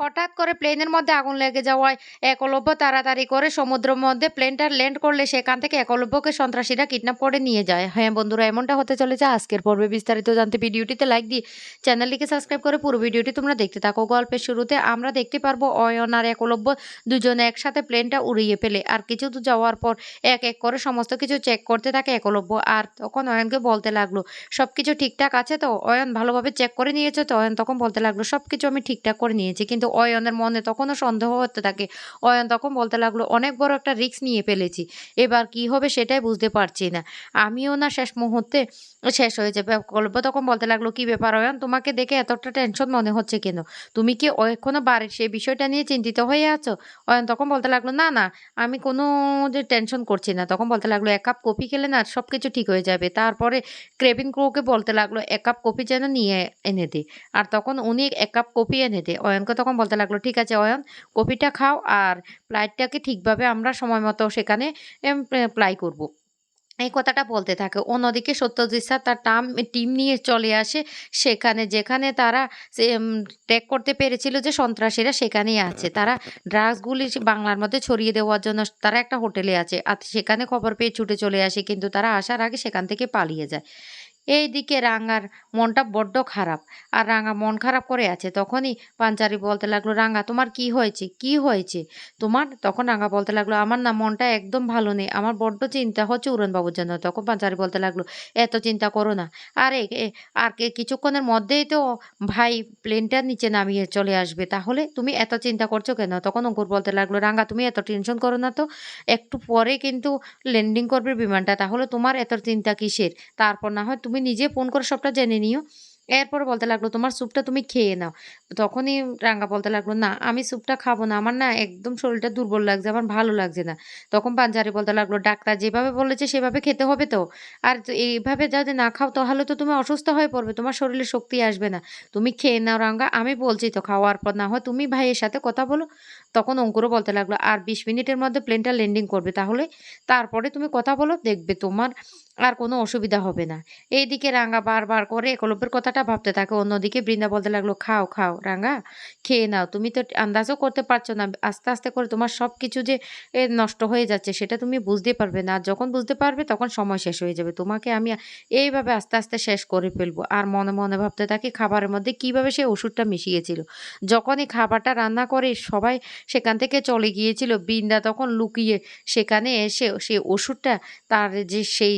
হঠাৎ করে প্লেনের মধ্যে আগুন লেগে যাওয়ায় একলব্য তাড়াতাড়ি করে সমুদ্রের মধ্যে প্লেনটা ল্যান্ড করলে সেখান থেকে একলব্যকে সন্ত্রাসীরা কিডন্যাপ করে নিয়ে যায়। হ্যাঁ বন্ধুরা, এমনটা হতে চলেছে আজকের পর্বে। বিস্তারিত জানতে ভিডিওটিতে লাইক দিয়ে চ্যানেলটিকে সাবস্ক্রাইব করে পুরো ভিডিওটি তোমরা দেখতে থাকো। গল্পের শুরুতে আমরা দেখতে পারব অয়ন আর একলব্য দুজনে একসাথে প্লেনটা উড়িয়ে ফেলে আর কিছু দূর যাওয়ার পর এক এক করে সমস্ত কিছু চেক করতে থাকে একলব্য। আর তখন অয়নকে বলতে লাগল সব কিছু ঠিকঠাক আছে তো? অয়ন ভালোভাবে চেক করে নিয়েছে তো? অয়ন তখন বলতে লাগল সব কিছু আমি ঠিকঠাক করে নিয়েছি, কিন্তু অয়নের মনে তখনও সন্দেহ হতে থাকে। অয়ন তখন বলতে লাগল, অনেক বড় একটা রিস্ক নিয়ে ফেলেছি। এবার কি হবে সেটাই বুঝতে পারছি না। আমিও না শেষ মুহূর্তে শেষ হয়ে যাবে। গল্প তখন বলতে লাগল, কি ব্যাপার অয়ন? তোমাকে দেখে এতটা টেনশন মনে হচ্ছে কেন? তুমি কি এখনও বাড়ির সেই বিষয়টা নিয়ে চিন্তিত হয়ে আছো? অয়ন তখন বলতে লাগল, না না, আমি কোনো যে টেনশন করছি না। তখন বলতে লাগল, এক কাপ কফি খেলে না সব কিছু ঠিক হয়ে যাবে। তারপরে ক্রেবিন ক্রোকে বলতে লাগল, এক কাপ কফি যেন নিয়ে এনে দে। আর তখন উনি এক কাপ কফি এনে দে। অয়নকে তখন বলতে লাগল, ঠিক আছে অয়ন কপিটা খাও আর ফ্লাইটটাকে ঠিকভাবে আমরা সময় মতো সেখানে প্লাই করব। এই কথাটা বলতে থাকে। অন্যদিকে সত্যজিৎ স্যার তার টাম টিম নিয়ে চলে আসে। সেখানে যেখানে তারা ট্র্যাক করতে পেরেছিল যে সন্ত্রাসীরা সেখানেই আছে। তারা ড্রাগসগুলি বাংলার মধ্যে ছড়িয়ে দেওয়ার জন্য তারা একটা হোটেলে আছে। আর সেখানে খবর পেয়ে ছুটে চলে আসে। কিন্তু তারা আসার আগে সেখান থেকে পালিয়ে যায়। এইদিকে রাঙার মনটা বড্ড খারাপ। আর রাঙা মন খারাপ করে আছে, তখনই পাঞ্চারি বলতে লাগল, রাঙা, তোমার কি হয়েছে? কি হয়েছে? তোমার? তখন রাঙা বলতে লাগল, আমার না মনটা একদম ভালো নেই, আমার বড্ড চিন্তা হচ্ছে উড়নবাবুর জন্য। তখন পাঞ্চারি বলতে লাগল, এত চিন্তা করো না। আরে আর কিছুক্ষণের মধ্যেই তো ভাই প্লেনটার নিচে নামিয়ে চলে আসবে, তাহলে তুমি এত চিন্তা করছ কেন? তখন অঙ্কুর বলতে লাগল, রাঙা, তুমি এত টেনশন করো না তো। একটু পরে কিন্তু ল্যান্ডিং করবে বিমানটা, তাহলে তোমার এত চিন্তা কিসের? তারপর না হয় তুমি নিজে ফোন করে সবটা জেনে নিও। এরপর বলতে লাগল, তোমার স্যুপটা তুমি খেয়ে নাও। তখনই রাঙ্গা বলতে লাগল, না, আমি স্যুপটা খাব না। আমার না একদম শরীরটা দুর্বল লাগছে, আমার ভালো লাগছে না। তখন পাঞ্জারি বলতে লাগল, ডাক্তার যেভাবে বলেছে সেভাবে খেতে হবে তো। আর এইভাবে যদি না খাও, তাহলে তো তুমি অসুস্থ হয়ে পড়বে, তোমার শরীরে শক্তি আসবে না। তুমি খেয়ে নাও রাঙ্গা, আমি বলছি তো খাওয়ার পর, না হয় তুমি ভাইয়ের সাথে কথা বলো। তখন অঙ্কুরও বলতে লাগল, আর বিশ মিনিটের মধ্যে প্লেনটা ল্যান্ডিং করবে তাহলে? তারপরে তুমি কথা বলো, দেখবে তোমার আর কোনো অসুবিধা হবে না। এইদিকে রাঙ্গা বারবার করে একলব্যের কথাটা ভাবতে থাকে। অন্যদিকে বৃন্দা বলতে লাগল, খাও খাও, রাঙ্গা, খেয়ে নাও। তুমি তো আন্দাজও করতে পারছ না। আস্তে আস্তে করে তোমার সব কিছু যে নষ্ট হয়ে যাচ্ছে, সেটা তুমি বুঝতে পারবে না। যখন বুঝতে পারবে, তখন সময় শেষ হয়ে যাবে। তোমাকে আমি এইভাবে আস্তে আস্তে শেষ করে ফেলব। আর মনে মনে ভাবতে থাকি, খাবারের মধ্যে কীভাবে সে ওষুধটা মিশিয়েছিল। যখনই খাবারটা রান্না করে, সবাই সেখান থেকে চলে গিয়েছিল। বৃন্দা তখন লুকিয়ে সেখানে এসে সে ওষুধটা তার যে সেই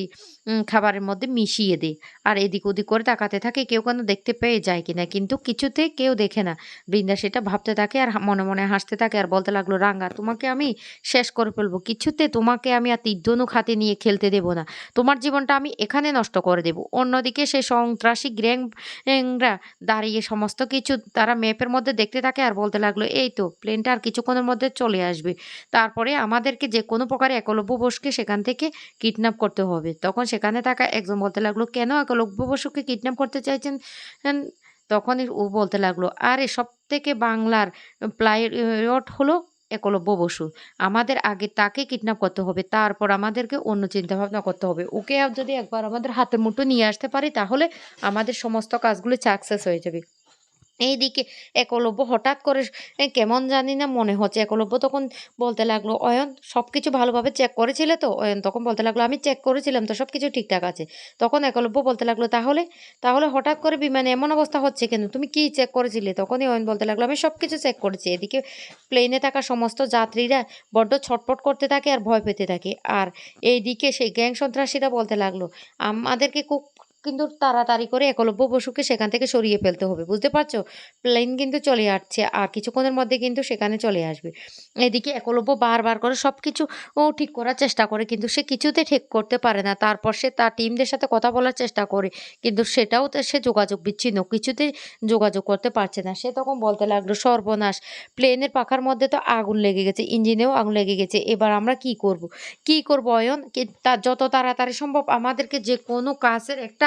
খাবারের মধ্যে মিশিয়ে দেয় আর এদিক ওদিক করে তাকাতে থাকে, কেউ কেন দেখতে পেয়ে যায় কিনা। কিন্তু কিছুতে কেউ দেখে না। বৃন্দা সেটা ভাবতে থাকে আর মনে মনে হাসতে থাকে আর বলতে লাগল, রাঙ্গা, তোমাকে আমি শেষ করে ফেলব। কিছুতে তোমাকে আমি আর তীর্ধনুক হাতে নিয়ে খেলতে দেব না। তোমার জীবনটা আমি এখানে নষ্ট করে দেব। অন্যদিকে সেই সন্ত্রাসী গ্র্যাংরা দাঁড়িয়ে সমস্ত কিছু তারা ম্যাপের মধ্যে দেখতে থাকে আর বলতে লাগল, এই তো, প্লেনটা আর কিছুক্ষণের মধ্যে চলে আসবে। তারপরে আমাদেরকে যে কোনো প্রকারে একলব্য বোসকে সেখান থেকে কিডন্যাপ করতে হবে। তখন সেখানে থাকা একজন বলতে লাগল, কেন একলব্য বসুকে কিডন্যাপ করতে চাইছেন? তখন তখনই ও বলতে লাগল, আরে সব থেকে বাংলার প্লাইট হলো একলব্য বসু। আমাদের আগে তাকে কিডন্যাপ করতে হবে, তারপর আমাদেরকে অন্য চিন্তা ভাবনা করতে হবে। ওকে যদি একবার আমাদের হাতে মুঠো নিয়ে আসতে পারি, তাহলে আমাদের সমস্ত কাজগুলো সাকসেস হয়ে যাবে। এইদিকে একলব্য হঠাৎ করে কেমন জানি না মনে হচ্ছে। একলব্য তখন বলতে লাগল, অয়ন সব কিছু ভালোভাবে চেক করেছিলে তো? অয়ন তখন বলতে লাগল, আমি চেক করেছিলাম তো সব কিছু ঠিকঠাক আছে। তখন একলব্য বলতে লাগল, তাহলে তাহলে হঠাৎ করে বিমানে এমন অবস্থা হচ্ছে কেন? তুমি কি চেক করেছিলে? তখনই অয়ন বলতে লাগল, আমি সব কিছু চেক করেছি। এদিকে প্লেনে থাকা সমস্ত যাত্রীরা বড্ড ছটপট করতে থাকে আর ভয় পেতে থাকে। আর এইদিকে সেই গ্যাং সন্ত্রাসীরা বলতে লাগল, আমাদেরকে খুব কিন্তু তাড়াতাড়ি করে একলব্য বসুকে সেখান থেকে সরিয়ে ফেলতে হবে, বুঝতে পারছ? প্লেন কিন্তু চলে আসছে আর কিছুক্ষণের মধ্যে কিন্তু সেখানে চলে আসবে। এদিকে একলব্য বারবার করে সব কিছু ও ঠিক করার চেষ্টা করে কিন্তু সে কিছুতে ঠিক করতে পারে না। তারপর সে তার টিমদের সাথে কথা বলার চেষ্টা করে কিন্তু সেটাও সে যোগাযোগ বিচ্ছিন্ন, কিছুতে যোগাযোগ করতে পারছে না। সে তখন বলতে লাগল, সর্বনাশ প্লেনের পাখার মধ্যে তো আগুন লেগে গেছে, ইঞ্জিনেও আগুন লেগে গেছে, এবার আমরা কি করব? কি করব, অয়ন? কি তা, যত তাড়াতাড়ি সম্ভব আমাদেরকে যে কোনো কাজের একটা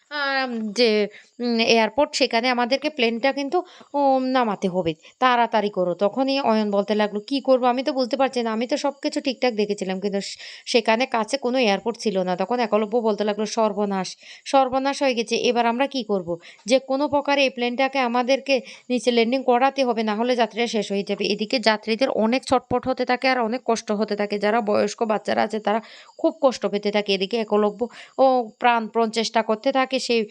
যে এয়ারপোর্ট সেখানে আমাদেরকে প্লেনটা কিন্তু নামাতে হবে। তাড়াতাড়ি করো। তখনই অয়ন বলতে লাগল, "কি করব? আমি তো বুঝতে পারছি না। আমি তো সব কিছু ঠিকঠাক দেখেছিলাম। কিন্তু সেখানে কাছে কোনো এয়ারপোর্ট ছিল না।" তখন একলব্য বলতে লাগল, "সর্বনাশ! সর্বনাশ হয়ে গেছে। এবার আমরা কি করব? যে কোনো প্রকারে এই প্লেনটাকে আমাদেরকে নিচে ল্যান্ডিং করাতে হবে। না হলে যাত্রাটা শেষ হয়ে যাবে।" এদিকে যাত্রীদের অনেক ছটপট হতে থাকে আর অনেক কষ্ট হতে থাকে। যারা বয়স্ক বাচ্চারা আছে তারা খুব কষ্ট পেতে থাকে। এদিকে একলব্য ও প্রাণপ্রণ চেষ্টা করতে থাকে সেই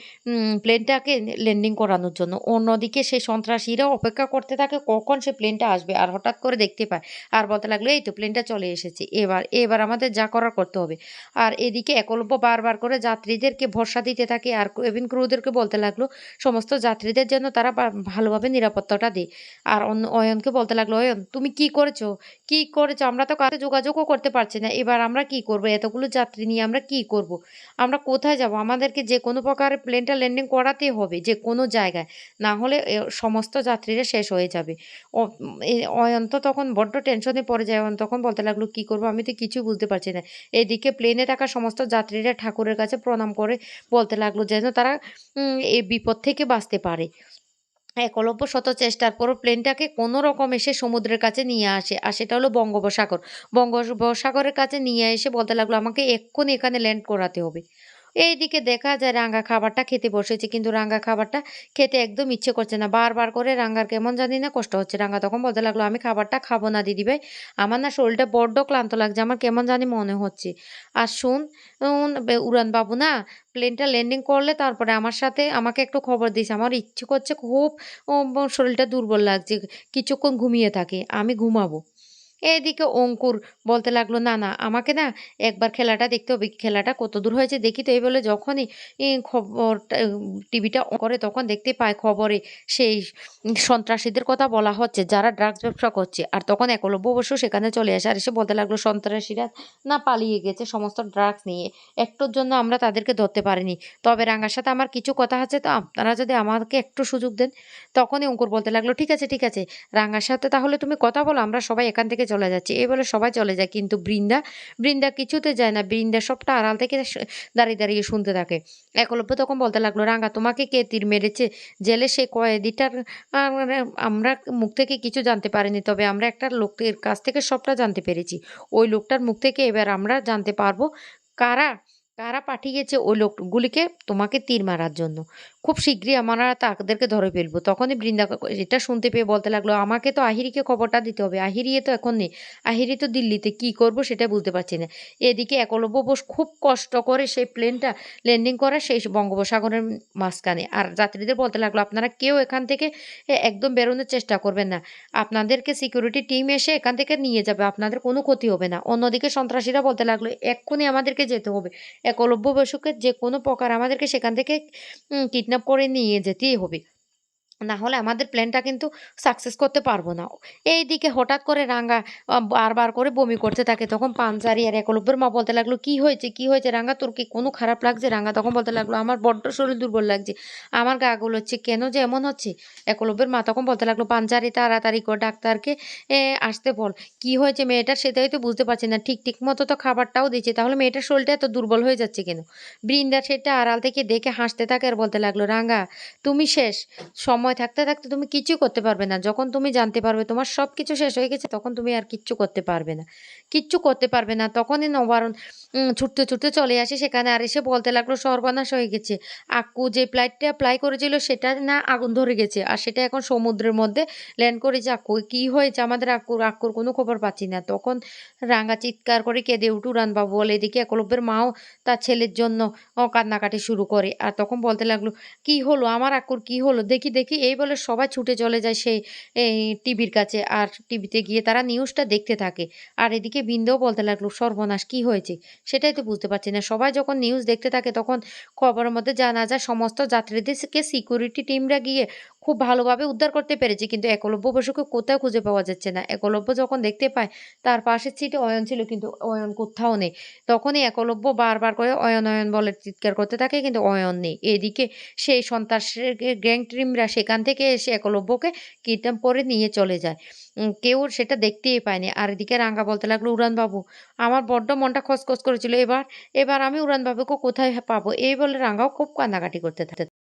প্লেনটাকে ল্যান্ডিং করানোর জন্য। অন্যদিকে সেই সন্ত্রাসীরা অপেক্ষা করতে থাকে কখন সে প্লেনটা আসবে। আর হঠাৎ করে দেখতে পায়। আর বলতে লাগল, "এই তো প্লেনটা চলে এসেছে। এবার, এবার আমাদের যা করার করতে হবে।" আর এদিকে একলব্য বারবার করে যাত্রীদেরকে ভরসা দিতে থাকে আর কেবিন ক্রুদেরকে বলতে লাগল সমস্ত যাত্রীদের জন্য তারা ভালোভাবে নিরাপত্তাটা দেয়। আর অন্য অয়নকে বলতে লাগল, "অয়ন তুমি কি করেছ? কি করেছ? আমরা তো কারও যোগাযোগও করতে পারছি না। এবার আমরা কি করব? এতগুলো যাত্রী নিয়ে আমরা কি করব? আমরা কোথায় যাব? আমাদেরকে যে কোনো প্রকারে প্লেনটা ল্যান্ডিং করাতেই হবে যে কোনো জায়গায়। না হলে সমস্ত যাত্রীরা শেষ হয়ে যাবে।" অ এ অয়ন তো তখন বড্ড টেনশনে পড়ে যায়। অয়ন তখন বলতে লাগল, "কি করব? আমি তো কিছুই বুঝতে পারছি না।" এদিকে প্লেনে থাকা সমস্ত যাত্রীরা ঠাকুরের কাছে প্রণাম করে বলতে লাগল যেন তারা এই বিপদ থেকে বাঁচতে পারে। একলব্য শত চেষ্টার পরও প্লেনটাকে কোনো রকমে সে সমুদ্রের কাছে নিয়ে আসে। আর সেটা হলো বঙ্গোপসাগর। বঙ্গোপসাগরের কাছে নিয়ে এসে বলতে লাগল, "আমাকে এক্ষুনি এখানে ল্যান্ড করাতে হবে।" এইদিকে দেখা যায় রাঙ্গা খাবারটা খেতে বসেছে। কিন্তু রাঙ্গা খাবারটা খেতে একদম ইচ্ছে করছে না। বারবার করে রাঙ্গার কেমন জানি না কষ্ট হচ্ছে। রাঙ্গা তখন বলতে লাগল, "আমি খাবারটা খাব না দিদিভাই। আমার না শরীরটা বড্ড ক্লান্ত লাগছে। আমার কেমন জানি মনে হচ্ছে। আর শোন উড়ানবাবু না প্লেনটা ল্যান্ডিং করলে তারপরে আমার সাথে আমাকে একটু খবর দিস। আমার ইচ্ছে করছে খুব শরীরটা দুর্বল লাগছে। কিছুক্ষণ ঘুমিয়ে থাকে আমি ঘুমাবো।" এদিকে অঙ্কুর বলতে লাগল, "না, না আমাকে না একবার খেলাটা দেখতে হবে। খেলাটা কত দূর হয়েছে দেখি তো।" এই বলে যখনই ই খবরটা টিভিটা করে তখন দেখতে পায় খবরে সেই সন্ত্রাসীদের কথা বলা হচ্ছে যারা ড্রাগস ব্যবসা করছে। আর তখন একলব্য অবশ্য সেখানে চলে আসে। আর এসে বলতে লাগল, "সন্ত্রাসীরা না পালিয়ে গেছে সমস্ত ড্রাগস নিয়ে। একটুর জন্য আমরা তাদেরকে ধরতে পারিনি। তবে রাঙ্গার সাথে আমার কিছু কথা আছে তো আপনারা যদি আমাকে একটু সুযোগ দেন।" তখনই অঙ্কুর বলতে লাগল, "ঠিক আছে, ঠিক আছে। রাঙ্গার সাথে তাহলে তুমি কথা বলো। আমরা সবাই এখান থেকে চলে যাচ্ছে এই বলে সবাই চলে যায়। কিন্তু বৃন্দা, বৃন্দা কিছুতে যায় না। বৃন্দা সবটা আড়াল থেকে দাঁড়িয়ে, দাঁড়িয়ে শুনতে থাকে। একলব্য তখন বলতে লাগল, রাঙা তোমাকে কে তীর মেরেছে? জেলে সে কয়েদিটার আমরা মুখ থেকে কিছু জানতে পারিনি। তবে আমরা একটা লোকের কাছ থেকে সবটা জানতে পেরেছি। ওই লোকটার মুখ থেকে এবার আমরা জানতে পারব কারা, কারা পাঠিয়েছে ওই লোকগুলিকে তোমাকে তীর মারার জন্য। খুব শীঘ্রই আমরা তাদেরকে ধরে ফেলব।" তখনই বৃন্দা এটা শুনতে পেয়ে বলতে লাগল, "আমাকে তো আহিরিকে খবরটা দিতে হবে। আহিরি তো এখন নেই। আহিরি তো দিল্লিতে। কি করব সেটা বুঝতে পারছি না।" এদিকে একলব্য বোস খুব কষ্ট করে সেই প্লেনটা ল্যান্ডিং করে সেই বঙ্গোপসাগরের মাঝখানে। আর যাত্রীদের বলতে লাগল, "আপনারা কেউ এখান থেকে একদম বেরোনোর চেষ্টা করবেন না। আপনাদেরকে সিকিউরিটি টিম এসে এখান থেকে নিয়ে যাবে। আপনাদের কোনো ক্ষতি হবে না।" অন্যদিকে সন্ত্রাসীরা বলতে লাগল, "এক্ষুনি আমাদেরকে যেতে হবে। একলব্য বসুকে যে কোনো প্রকার আমাদেরকে সেখান থেকে কিডন্যাপ করে নিয়ে যেতেই হবে। না হলে আমাদের প্ল্যানটা কিন্তু সাকসেস করতে পারব না।" এই দিকে হঠাৎ করে রাঙ্গা বারবার করে বমি করতে থাকে। তখন পাঞ্জারি আর একলব্যের মা বলতে লাগল, "কি হয়েছে? কি হয়েছে রাঙ্গা? তোর কি কোনো খারাপ লাগছে?" রাঙ্গা তখন বলতে লাগল, "আমার বড্ড শরীর দুর্বল লাগছে। আমার গা গুলোচ্ছে। কেন যে এমন হচ্ছে?" একলব্যের মা তখন বলতে লাগল, "পাঞ্জারি তাড়াতাড়ি কর ডাক্তারকে আসতে বল। কি হয়েছে মেয়েটার সেটাই তো বুঝতে পারছি না। ঠিক, ঠিক মতো তো খাবারটাও দিচ্ছি। তাহলে মেয়েটার শরীরটা এত দুর্বল হয়ে যাচ্ছে কেন?" বৃন্দা সেটা আড়াল থেকে দেখে হাসতে থাকে আর বলতে লাগল, "রাঙ্গা তুমি শেষ। সময় থাকতে, থাকতে তুমি কিছুই করতে পারবে না। যখন তুমি জানতে পারবে তোমার সব কিছু শেষ হয়ে গেছে তখন তুমি আর কিচ্ছু করতে পারবে না। কিচ্ছু করতে পারবে না।" তখনই নবারুণ ছুটতে, ছুটতে চলে আসে সেখানে আর এসে বলতে লাগল, "সর্বনাশ হয়ে গেছে। আক্কু যে ফ্লাইটটা ফ্লাই করেছিল সেটা না আগুন ধরে গেছে। আর সেটা এখন সমুদ্রের মধ্যে ল্যান্ড করেছে আক্কু। কী হয়েছে আমাদের আক্কুর? আক্কুর কোনো খবর পাচ্ছি না।" তখন রাঙ্গা চিৎকার করে কেঁদে উঠে উড়ানবাবু বলে। এদিকে একলব্যের মাও তার ছেলের জন্য কান্নাকাটি শুরু করে। আর তখন বলতে লাগল, "কি হলো? আমার আক্কুর কি হলো? দেখি, দেখি।" এই বলে সবাই ছুটে চলে যায় সেই টিভির কাছে। আর টিভিতে গিয়ে তারা নিউজটা দেখতে থাকে। আর এদিকে বিন্দুও বলতে লাগল, "সর্বনাশ! কি হয়েছে?" সেটাই তো বুঝতে পারছি না। সবাই যখন নিউজ দেখতে থাকে তখন খবরের মধ্যে জানা যায় সমস্ত যাত্রীদেরকে সিকিউরিটি টিমরা গিয়ে খুব ভালোভাবে উদ্ধার করতে পেরেছি। কিন্তু একলব্য বসুকে কোথাও খুঁজে পাওয়া যাচ্ছে না। একলব্য যখন দেখতে পায় তার পাশের সিটে অয়ন ছিল কিন্তু অয়ন কোত্থাও নেই। তখনই একলব্য বারবার করে অয়ন, অয়ন বলে চিৎকার করতে থাকে কিন্তু অয়ন নেই। এদিকে সেই সন্ত্রাসের গ্যাং টিমরা সেখান থেকে এসে একলব্যকে কিডন্যাপ করে নিয়ে চলে যায়। কেউ সেটা দেখতেই পায়নি। আর এদিকে রাঙ্গা বলতে লাগল, "উড়ানবাবু আমার বড্ড মনটা খসখস করেছিল। এবার এবার আমি উড়ানবাবুকে কোথায় পাবো?" এই বলে রাঙ্গাও খুব কান্নাকাটি করতে থাকে।